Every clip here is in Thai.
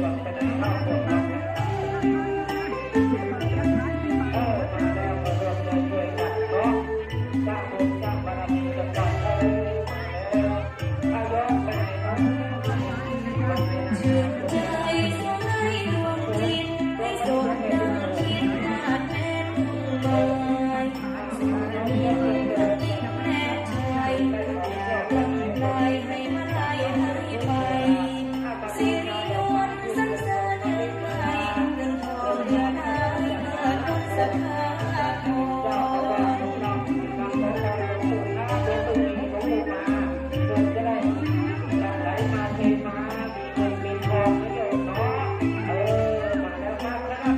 Thank you.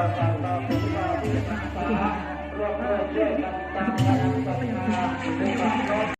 เราเพื่อสัตว์เราเพื่อ